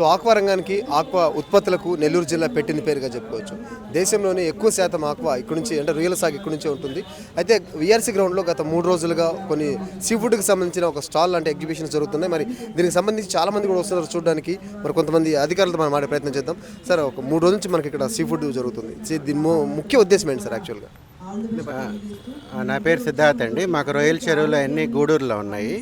So aqua రంగానికి aqua ఉత్పత్తులకు నెల్లూరు జిల్లా పెట్టిన పేరుగా చెప్పుకోవచ్చు. దేశంలోనే ఎక్కువ శాతం ఆక్వా ఇక్కడ నుంచి అంటే రొయ్యల సాగు ఇక్కడ నుంచే ఉంటుంది. అయితే విఆర్సీ గ్రౌండ్లో గత మూడు రోజులుగా కొన్ని సీ ఫుడ్కి సంబంధించిన ఒక స్టాల్ లాంటి ఎగ్జిబిషన్స్ జరుగుతున్నాయి. మరి దీనికి సంబంధించి చాలా మంది కూడా వస్తున్నారు చూడడానికి. మరి కొంతమంది అధికారులతో మనం మాడే ప్రయత్నం చేద్దాం. సార్ ఒక మూడు రోజుల నుంచి మనకి ఇక్కడ సీ ఫుడ్ జరుగుతుంది దీని ముఖ్య ఉద్దేశం ఏంటి సార్ యాక్చువల్గా? నా పేరు సిద్ధార్థ్ అండి. మాకు రొయ్యల చెరువులు అన్నీ గూడూరులో ఉన్నాయి.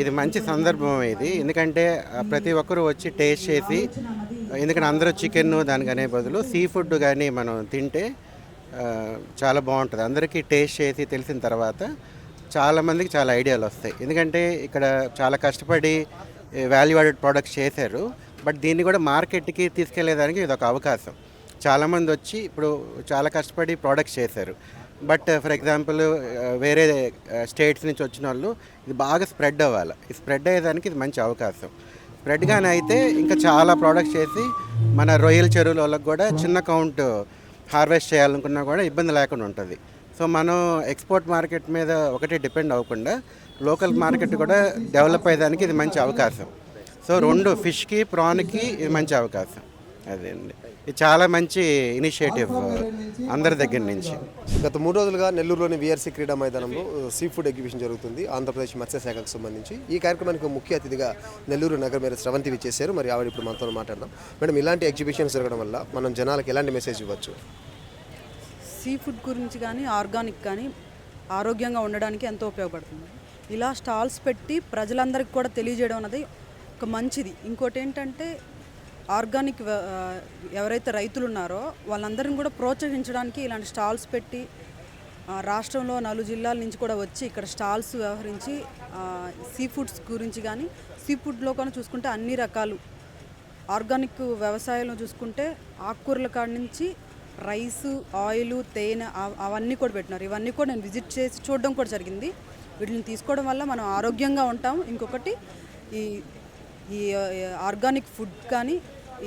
ఇది మంచి సందర్భం ఇది. ఎందుకంటే ప్రతి ఒక్కరూ వచ్చి టేస్ట్ చేసి ఎందుకంటే అందరూ చికెన్ దానికి అనే బదులు సీ ఫుడ్ కానీ మనం తింటే చాలా బాగుంటుంది. అందరికీ టేస్ట్ చేసి తెలిసిన తర్వాత చాలామందికి చాలా ఐడియాలు వస్తాయి. ఎందుకంటే ఇక్కడ చాలా కష్టపడి వాల్యూ యాడెడ్ ప్రోడక్ట్స్ చేశారు. బట్ దీన్ని కూడా మార్కెట్కి తీసుకెళ్ళేదానికి ఇది ఒక అవకాశం. చాలామంది వచ్చి ఇప్పుడు చాలా కష్టపడి ప్రోడక్ట్స్ చేశారు. బట్ ఫర్ ఎగ్జాంపుల్ వేరే uh, స్టేట్స్ నుంచి వచ్చిన వాళ్ళు ఇది బాగా స్ప్రెడ్ అవ్వాలి. ఇది స్ప్రెడ్ అయ్యేదానికి ఇది మంచి అవకాశం. స్ప్రెడ్గానే అయితే ఇంకా చాలా ప్రోడక్ట్స్ చేసి మన రొయ్యల చెరువుల వాళ్ళకి కూడా చిన్న కౌంట్ హార్వెస్ట్ చేయాలనుకున్నా కూడా ఇబ్బంది లేకుండా ఉంటుంది. సో మనం ఎక్స్పోర్ట్ మార్కెట్ మీద ఒకటే డిపెండ్ అవ్వకుండా లోకల్ మార్కెట్ కూడా డెవలప్ అయ్యేదానికి ఇది మంచి అవకాశం. సో రెండు ఫిష్కి ప్రాన్కి ఇది మంచి అవకాశం. అదే అండి. చాలా మంచి ఇనిషియేటివ్ అందరి దగ్గర నుంచి. గత మూడు రోజులుగా నెల్లూరులోని విఆర్సీ క్రీడా మైదానంలో సీ ఫుడ్ ఎగ్జిబిషన్ జరుగుతుంది. ఆంధ్రప్రదేశ్ మత్స్యశాఖకు సంబంధించి. ఈ కార్యక్రమానికి ముఖ్య అతిథిగా నెల్లూరు నగర మేయర్ స్రవంతి విచ్చేశారు మరి ఆవిడ ఇప్పుడు మనతో మాట్లాడదాం. మేడం ఇలాంటి ఎగ్జిబిషన్స్ జరగడం వల్ల మనం జనాలకు ఎలాంటి మెసేజ్ ఇవ్వచ్చు? సీ ఫుడ్ గురించి కానీ ఆర్గానిక్ కానీ ఆరోగ్యంగా ఉండడానికి ఎంతో ఉపయోగపడుతుంది. ఇలా స్టాల్స్ పెట్టి ప్రజలందరికీ కూడా తెలియజేయడం అనేది ఒక మంచిది. ఇంకోటి ఏంటంటే ఆర్గానిక్ ఎవరైతే రైతులు ఉన్నారో వాళ్ళందరిని కూడా ప్రోత్సహించడానికి ఇలాంటి స్టాల్స్ పెట్టి రాష్ట్రంలో నలు జిల్లాల నుంచి కూడా వచ్చి ఇక్కడ స్టాల్స్ వ్యవహరించి సీ ఫుడ్స్ గురించి కానీ సీ ఫుడ్లో కానీ చూసుకుంటే అన్ని రకాలు. ఆర్గానిక్ వ్యవసాయంలో చూసుకుంటే ఆకుకూరల కాడ నుంచి రైసు ఆయిల్ తేనె అవ- అవన్నీ కూడా పెట్టినారు. ఇవన్నీ కూడా నేను విజిట్ చేసి చూడడం కూడా జరిగింది. వీటిని తీసుకోవడం వల్ల మనం ఆరోగ్యంగా ఉంటాం. ఇంకొకటి ఈ ఈ ఆర్గానిక్ ఫుడ్ కానీ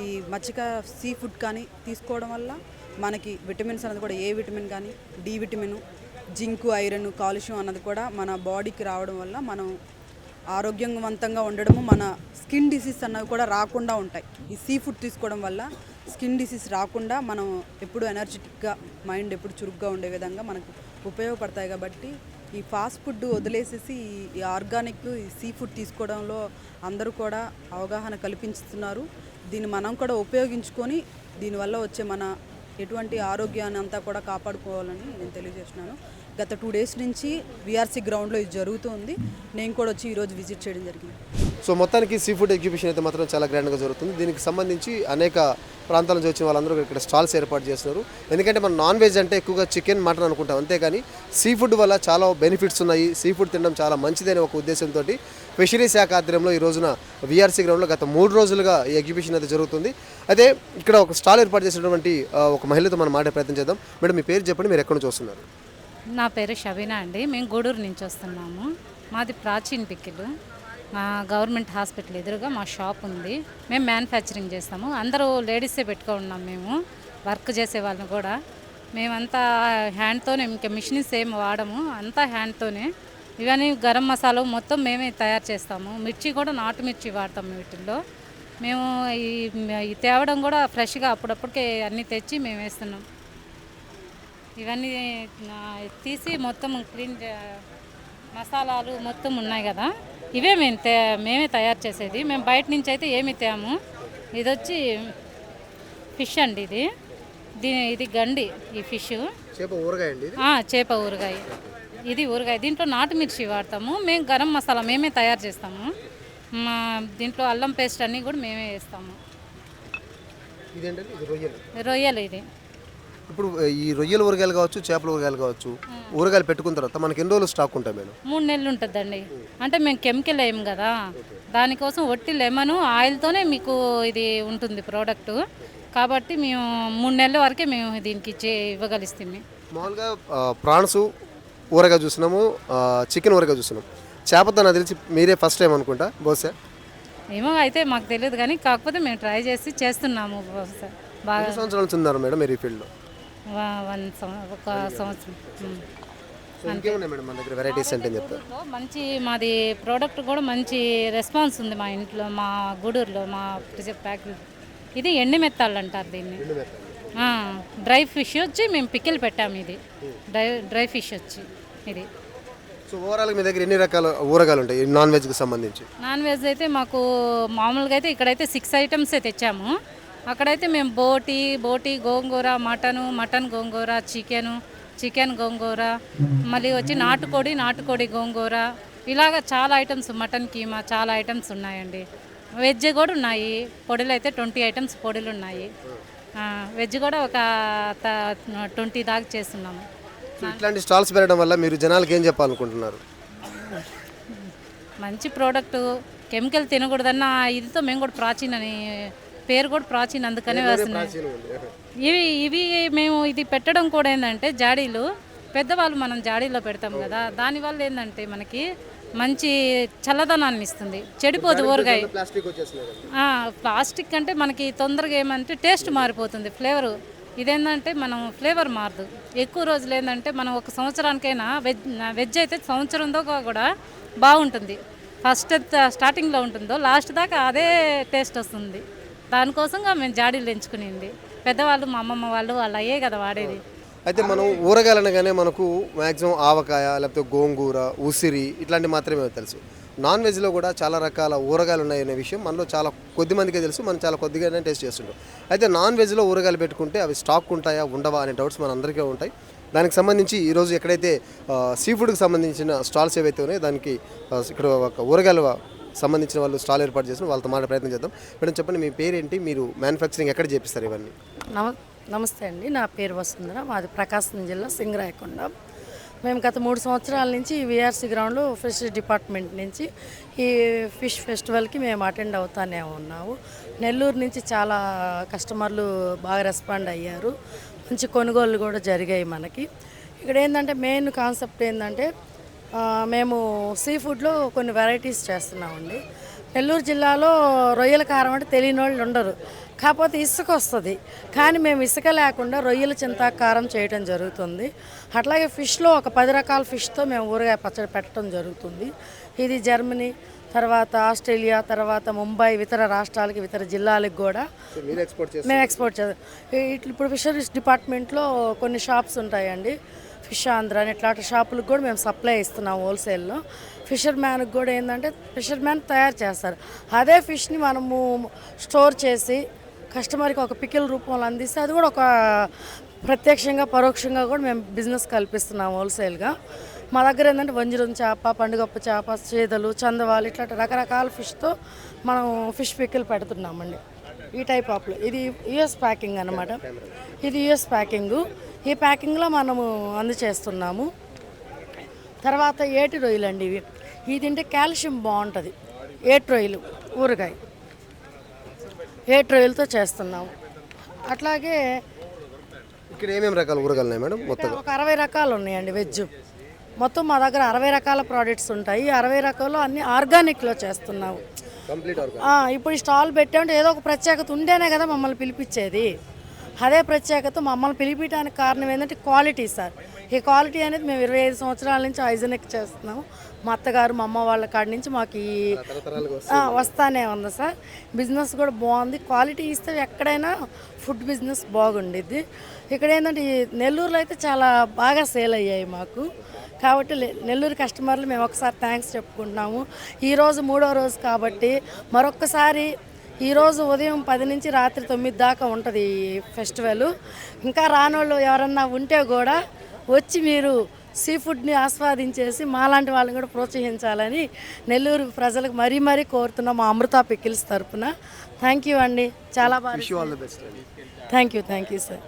ఈ మచ్చిక సీ ఫుడ్ కానీ తీసుకోవడం వల్ల మనకి విటమిన్స్ అనేది కూడా ఏ విటమిన్ కానీ డి విటమిన్ జింకు ఐరన్ కాలుష్యం అన్నది కూడా మన బాడీకి రావడం వల్ల మనం ఆరోగ్యవంతంగా ఉండడము మన స్కిన్ డిసీజ్ అన్నవి కూడా రాకుండా ఉంటాయి. ఈ సీ ఫుడ్ తీసుకోవడం వల్ల స్కిన్ డిసీజ్ రాకుండా మనం ఎప్పుడు ఎనర్జెటిక్గా మైండ్ ఎప్పుడు చురుగ్గా ఉండే విధంగా మనకు ఉపయోగపడతాయి కాబట్టి ఈ ఫాస్ట్ ఫుడ్ వదిలేసేసి ఈ- ఆర్గానిక్ ఈ సీ ఫుడ్ తీసుకోవడంలో అందరూ కూడా అవగాహన కల్పించుతున్నారు. దీన్ని మనం కూడా ఉపయోగించుకొని దీనివల్ల వచ్చే మన ఎటువంటి ఆరోగ్యాన్ని అంతా కూడా కాపాడుకోవాలని నేను తెలియజేస్తున్నాను. గత టూ డేస్ నుంచి విఆర్సీ గ్రౌండ్లో ఇది జరుగుతుంది నేను కూడా వచ్చి ఈరోజు విజిట్ చేయడం జరిగింది. సో మొత్తానికి సీ ఫుడ్ ఎగ్జిబిషన్ అయితే మాత్రం చాలా గ్రాండ్గా జరుగుతుంది. దీనికి సంబంధించి అనేక ప్రాంతాల నుంచి వచ్చిన వాళ్ళందరూ ఇక్కడ స్టాల్స్ ఏర్పాటు చేస్తున్నారు. ఎందుకంటే మనం నాన్ వెజ్ అంటే ఎక్కువగా చికెన్ మటన్ అనుకుంటాం. అంతేగాని సీ ఫుడ్ వల్ల చాలా బెనిఫిట్స్ ఉన్నాయి. సీ ఫుడ్ తినడం చాలా మంచిదనే ఒక ఉద్దేశంతో ఫిషరీ శాఖ ఆధ్వర్యంలో ఈ రోజున విఆర్సీ గ్రౌండ్లో గత మూడు రోజులుగా ఈ ఎగ్జిబిషన్ అయితే జరుగుతుంది. అయితే ఇక్కడ ఒక స్టాల్ ఏర్పాటు చేసినటువంటి ఒక మహిళతో మనం మాట్లాడే ప్రయత్నం చేద్దాం. మేడం మీ పేరు చెప్పండి. మీరు ఎక్కడ నుంచి వస్తున్నారు? నా పేరు షబీనా అండి. మేము గూడూరు నుంచి వస్తున్నాము. మాది ప్రాచీన్ పిక్కిలు. మా గవర్నమెంట్ హాస్పిటల్ ఎదురుగా మా షాప్ ఉంది. మేము మ్యానుఫ్యాక్చరింగ్ చేస్తాము. అందరూ లేడీసే పెట్టుకో ఉన్నాం మేము. వర్క్ చేసే వాళ్ళని కూడా. మేమంతా హ్యాండ్తోనే ఇంకా మిషన్స్ ఏం వాడము. అంతా హ్యాండ్తోనే. ఇవన్నీ గరం మసాలా మొత్తం మేమే తయారు చేస్తాము. మిర్చి కూడా నాటు మిర్చి వాడతాము వీటిల్లో. మేము ఈ తేవడం కూడా ఫ్రెష్గా అప్పుడప్పటికే అన్నీ తెచ్చి మేము వేస్తున్నాం. ఇవన్నీ తీసి మొత్తం క్లీన్ మసాలాలు మొత్తం ఉన్నాయి కదా. ఇవే మేము మేమే తయారు చేసేది. మేము బయట నుంచి అయితే ఏమి తేము ఇది వచ్చి ఫిష్ అండి ఇది. దీని ఇది గండి ఈ ఫిష్. చేప ఊరగాయ అండి చేప ఊరగాయ. ఇది ఊరగాయ. దీంట్లో నాటు మిర్చి వాడతాము. మేము గరం మసాలా మేమే తయారు చేస్తాము. మా దీంట్లో అల్లం పేస్ట్ అన్నీ కూడా మేమే వేస్తాము. రొయ్యలు ఇది. ఇప్పుడు ఈ రొయ్యల ఊరగాయలు కావచ్చు చేపల ఊరగాయలు కావచ్చు ఊరగాయలు పెట్టుకున్న తర్వాత మనకి ఎన్ని రోజులు స్టాక్ ఉంటాయి మేడం? మూడు నెలలు ఉంటుందండి. అంటే మేము కెమికల్ వేయం కదా. దానికోసం ఒట్టి లెమన్ ఆయిల్తోనే మీకు ఇది ఉంటుంది ప్రోడక్ట్. కాబట్టి మేము మూడు నెలల వరకే మేము దీనికి ఇచ్చే ఇవ్వగలిస్తాం మామూలుగా ప్రాన్స్ ఊరగా చూసినాము చికెన్ ఊరగా చూసినాం చేపతో నాకు తెలిసి మీరే ఫస్ట్ టైం అనుకుంటా బహుశా? ఏమో అయితే మాకు తెలియదు కానీ కాకపోతే మేము ట్రై చేసి చేస్తున్నాము బహుశా. బాగా సంవత్సరాల ఉన్నారు మేడం మీరు ఈ ఫీల్డ్లో? వన్ ఒక సంవత్సరం. వెరైటీస్ మంచి మాది ప్రోడక్ట్ కూడా మంచి రెస్పాన్స్ ఉంది మా ఇంట్లో మా గూడూరులో మా ప్యాక్ ఇది ఎండి మెత్తాళ్ళు అంటారు దీన్ని. డ్రై ఫిష్ వచ్చి మేము పికిల్ పెట్టాము ఇది. డ్రై డ్రై ఫిష్ వచ్చి ఇది. సో ఓవరాల్ మీ దగ్గర ఎన్ని రకాల ఊరగాయలు ఉంటాయి? నాన్ వెజ్కి సంబంధించి? నాన్ వెజ్ అయితే మాకు మామూలుగా అయితే ఇక్కడైతే సిక్స్ ఐటమ్సే తెచ్చాము. అక్కడైతే మేము బోటి బోటి gongura mutton mutton gongura chicken chicken gongura మళ్ళీ వచ్చి నాటుకోడి నాటుకోడి గోంగూర. ఇలాగ చాలా ఐటమ్స్ మటన్ కీమా చాలా ఐటమ్స్ ఉన్నాయండి. వెజ్ కూడా ఉన్నాయి. పొడులు అయితే ట్వంటీ ఐటమ్స్ పొడులు ఉన్నాయి. వెజ్ కూడా ఒక ట్వంటీ దాకా చేస్తున్నాము ఇట్లాంటి స్టాల్స్ పెట్టడం వల్ల మీరు జనాలకి ఏం చెప్పాలనుకుంటున్నారు? మంచి ప్రోడక్ట్ కెమికల్ తినకూడదన్న ఇదితో మేము కూడా ప్రాచీన్ పేరు కూడా ప్రాచీన్ అందుకనే వేస్తున్నాం ఇవి ఇవి మేము ఇది పెట్టడం కూడా ఏంటంటే జాడీలు. పెద్దవాళ్ళు మనం జాడీలో పెడతాం కదా. దానివల్ల ఏంటంటే మనకి మంచి చల్లదనాన్ని ఇస్తుంది. చెడిపోదు ఊరగాయ. ప్లాస్టిక్ అంటే మనకి తొందరగా ఏమంటే టేస్ట్ మారిపోతుంది ఫ్లేవర్. ఇదేంటంటే మనం ఫ్లేవర్ మారదు. ఎక్కువ రోజులు ఏంటంటే మనం ఒక సంవత్సరానికైనా వెజ్ వెజ్ అయితే సంవత్సరం దాకా కూడా బాగుంటుంది. ఫస్ట్ స్టార్టింగ్లో ఉంటుందో లాస్ట్ దాకా అదే టేస్ట్ వస్తుంది. దానికోసంగా మేము జాడీలు ఎంచుకునేది పెద్దవాళ్ళు మా అమ్మమ్మ వాళ్ళు వాళ్ళు అయ్యే కదా వాడేది. అయితే మనం ఊరగాయలు అనగానే మనకు మ్యాక్సిమం ఆవకాయ లేకపోతే గోంగూర ఉసిరి ఇట్లాంటివి మాత్రమే తెలుసు. నాన్ వెజ్లో కూడా చాలా రకాల ఊరగాయలు ఉన్నాయనే విషయం మనలో చాలా కొద్ది మందికే తెలుసు. మనం చాలా కొద్దిగానే టేస్ట్ చేస్తుంటాం. అయితే నాన్ వెజ్లో ఊరగాయలు పెట్టుకుంటే అవి స్టాక్ ఉంటాయా ఉండవా అనే డౌట్స్ మన అందరికీ ఉంటాయి. దానికి సంబంధించి ఈరోజు ఎక్కడైతే సీ ఫుడ్కి సంబంధించిన స్టాల్స్ ఏవైతే ఉన్నాయో దానికి ఇక్కడ ఒక ఊరగాయలు సంబంధించిన వాళ్ళు స్టాల్ ఏర్పాటు చేసిన వాళ్ళతో మాట్లాడే ప్రయత్నం చేద్దాం. మేడం చెప్పండి మీ పేరేంటి? మీరు మ్యానుఫ్యాక్చరింగ్ ఎక్కడ చేపిస్తారు ఇవన్నీ? నమ నమస్తే అండి. నా పేరు వసుంధర. మాది ప్రకాశం జిల్లా సింగరాయకొండ. మేము గత మూడు సంవత్సరాల నుంచి విఆర్సీ గ్రౌండ్లో ఫిష్ డిపార్ట్మెంట్ నుంచి ఈ ఫిష్ ఫెస్టివల్కి మేము అటెండ్ అవుతానే ఉన్నాము. నెల్లూరు నుంచి చాలా కస్టమర్లు బాగా రెస్పాండ్ అయ్యారు. మంచి కొనుగోళ్ళు కూడా జరిగాయి మనకి. ఇక్కడ ఏంటంటే మెయిన్ కాన్సెప్ట్ ఏంటంటే మేము సీ ఫుడ్లో కొన్ని వెరైటీస్ చేస్తున్నామండి. నెల్లూరు జిల్లాలో రొయ్యల కారం అంటే తెలియని వాళ్ళు ఉండరు. కాకపోతే ఇసుక వస్తుంది. కానీ మేము ఇసుక లేకుండా రొయ్యల చింతాకు కారం చేయడం జరుగుతుంది. అట్లాగే ఫిష్లో ఒక పది రకాల ఫిష్తో మేము ఊరగాయ పచ్చడి పెట్టడం జరుగుతుంది. ఇది జర్మనీ తర్వాత ఆస్ట్రేలియా తర్వాత ముంబై ఇతర రాష్ట్రాలకి ఇతర జిల్లాలకు కూడా మేము ఎక్స్పోర్ట్ చేస్తాం. ఇప్పుడు ఫిషరీస్ డిపార్ట్మెంట్లో కొన్ని షాప్స్ ఉంటాయండి. ఫిష్ ఆంధ్ర అని ఇట్లాంటి షాపులకు కూడా మేము సప్లై ఇస్తున్నాం హోల్సేల్లో. ఫిషర్ మ్యాన్కి కూడా ఏంటంటే ఫిషర్ మ్యాన్ తయారు చేస్తారు. అదే ఫిష్ని మనము స్టోర్ చేసి కస్టమర్కి ఒక పికిల్ రూపంలో అందిస్తే అది కూడా ఒక ప్రత్యక్షంగా పరోక్షంగా కూడా మేము బిజినెస్ కల్పిస్తున్నాం హోల్సేల్గా. మా దగ్గర ఏంటంటే వంజరం చేప పండుగప్ప చేప చేదలు చందవాలు ఇట్లాంటి రకరకాల ఫిష్తో మనం ఫిష్ పికిల్ పెడుతున్నామండి. ఈ టైప్ ఆఫ్లో ఇది యుఎస్ ప్యాకింగ్ అనమాట ఇది యుఎస్ ప్యాకింగ్ ఈ ప్యాకింగ్లో మనము అందచేస్తున్నాము. తర్వాత ఏటి రొయ్యలు అండి ఇవి. ఇది తింటే కాల్షియం బాగుంటుంది. ఏటి రొయ్యలు ఊరగాయ. ఏటి రొయ్యలతో చేస్తున్నాము. అట్లాగే ఇక్కడ ఏమేమి రకాల ఊరగాయలు ఉన్నాయి మేడం? మొత్తం ఒక అరవై రకాలు ఉన్నాయండి వెజ్. మొత్తం మా దగ్గర అరవై రకాల ప్రోడక్ట్స్ ఉంటాయి. అరవై రకాలు అన్ని ఆర్గానిక్లో చేస్తున్నాము. ఇప్పుడు ఈ స్టాల్ పెట్టామంటే ఏదో ఒక ప్రత్యేకత ఉంటేనే కదా మమ్మల్ని పిలిపించేది. అదే ప్రత్యేకత మమ్మల్ని పిలిపించడానికి కారణం ఏంటంటే క్వాలిటీ సార్. ఈ క్వాలిటీ అనేది మేము ఇరవై ఐదు సంవత్సరాల నుంచి ఐజనెక్ చేస్తున్నాము. మా అత్తగారు మా అమ్మ వాళ్ళ కాడి నుంచి మాకు ఈ వస్తానే ఉంది సార్. బిజినెస్ కూడా బాగుంది. క్వాలిటీ ఇస్తే ఎక్కడైనా ఫుడ్ బిజినెస్ బాగుండిద్ది. ఇక్కడ ఏంటంటే ఈ నెల్లూరులో అయితే చాలా బాగా సేల్ అయ్యాయి మాకు. కాబట్టి నెల్లూరు కస్టమర్లు మేము ఒకసారి థ్యాంక్స్ చెప్పుకుంటున్నాము. ఈరోజు మూడో రోజు కాబట్టి మరొక్కసారి ఈరోజు ఉదయం పది నుంచి రాత్రి తొమ్మిది దాకా ఉంటుంది ఈ ఫెస్టివల్. ఇంకా రానోళ్ళు ఎవరన్నా ఉంటే కూడా వచ్చి మీరు సీ ఫుడ్ని ఆస్వాదించేసి మాలాంటి వాళ్ళని కూడా ప్రోత్సహించాలని నెల్లూరు ప్రజలకు మరీ మరీ కోరుతున్నాం మా అమృత పికిల్స్ తరపున. థ్యాంక్ యూ అండి. చాలా బాగా thank you thank you sir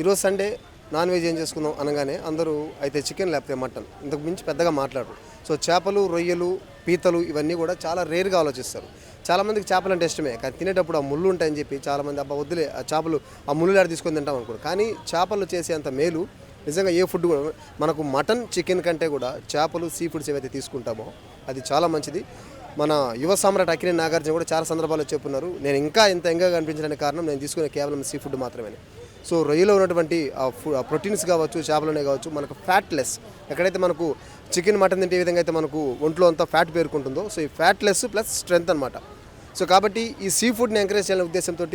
ఈరోజు సండే నాన్ వెజ్ ఏం చేసుకుందాం అనగానే అందరూ అయితే చికెన్ లేకపోతే మటన్. ఇంతకు మించి పెద్దగా మాట్లాడరు. సో చేపలు రొయ్యలు పీతలు ఇవన్నీ కూడా చాలా రేర్గా ఆలోచిస్తారు. చాలామందికి చేపలు అంటే ఇష్టమే. కానీ తినేటప్పుడు ఆ ముళ్ళు ఉంటాయని చెప్పి చాలామంది అబ్బా వద్దులే ఆ చేపలు ఆ ముళ్ళు ఆడ తీసుకొని తింటాం అనుకోరు కానీ చేపలు చేసేంత మేలు నిజంగా ఏ ఫుడ్ కూడా మనకు మటన్ చికెన్ కంటే కూడా చేపలు సీ ఫుడ్స్ ఏవైతే తీసుకుంటామో అది చాలా మంచిది. మన యువ సామ్రాట్ అకినే నాగార్జున కూడా చాలా సందర్భాల్లో చెప్పున్నారు నేను ఇంకా ఇంత ఎంగా కనిపించడానికి కారణం నేను తీసుకునే కేవలం సీ ఫుడ్ మాత్రమే సో రొయ్యలో ఉన్నటువంటి ఆ ఆ ప్రోటీన్స్ కావచ్చు చేపలనే కావచ్చు మనకు ఫ్యాట్ లెస్ ఎక్కడైతే మనకు చికెన్ మటన్ తింటే ఏ విధంగా అయితే మనకు ఒంట్లో అంతా ఫ్యాట్ పేరుకుంటుందో సో ఈ ఫ్యాట్లెస్ ప్లస్ స్ట్రెంత్ అనమాట సో కాబట్టి ఈ సీ ఫుడ్ని ఎంకరేజ్ చేయాలనే ఉద్దేశంతో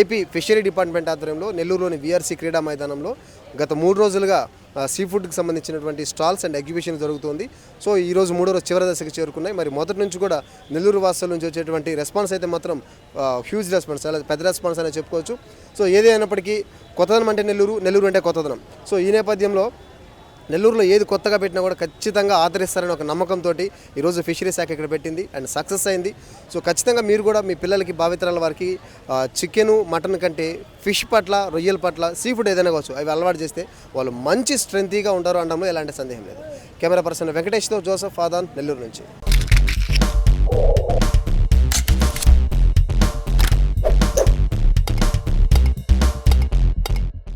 ఏపీ ఫిషరీ డిపార్ట్మెంట్ ఆధ్వర్యంలో నెల్లూరులోని వీఆర్సీ క్రీడా మైదానంలో గత మూడు రోజులుగా సీ ఫుడ్కి సంబంధించినటువంటి స్టాల్స్ అండ్ ఎగ్జిబిషన్ జరుగుతుంది. సో ఈ రోజు మూడో రోజు చివరి దశకు చేరుకున్నాయి. మరి మొదటి నుంచి కూడా నెల్లూరు వాసుల నుంచి వచ్చేటువంటి రెస్పాన్స్ అయితే మాత్రం హ్యూజ్ రెస్పాన్స్ చాలా పెద్ద రెస్పాన్స్ అనేది చెప్పుకోవచ్చు. సో ఏదైనప్పటికీ కొత్తదనం అంటే నెల్లూరు నెల్లూరు అంటే కొత్తదనం. సో ఈ నేపథ్యంలో నెల్లూరులో ఏది కొత్తగా పెట్టినా కూడా ఖచ్చితంగా ఆదరిస్తారని ఒక నమ్మకంతో ఈరోజు ఫిషరీ శాఖ ఇక్కడ పెట్టింది. అండ్ సక్సెస్ అయింది. సో ఖచ్చితంగా మీరు కూడా మీ పిల్లలకి భావితరాల వారికి చికెను మటన్ కంటే ఫిష్ పట్ల రొయ్యల పట్ల సీ ఫుడ్ ఏదైనా కావచ్చు అవి అలవాటు చేస్తే వాళ్ళు మంచి స్ట్రెంతీగా ఉంటారు అనడంలో ఎలాంటి సందేహం లేదు. కెమెరా పర్సన్ వెంకటేష్తో జోసఫ్ ఆదాన్ నెల్లూరు నుంచి.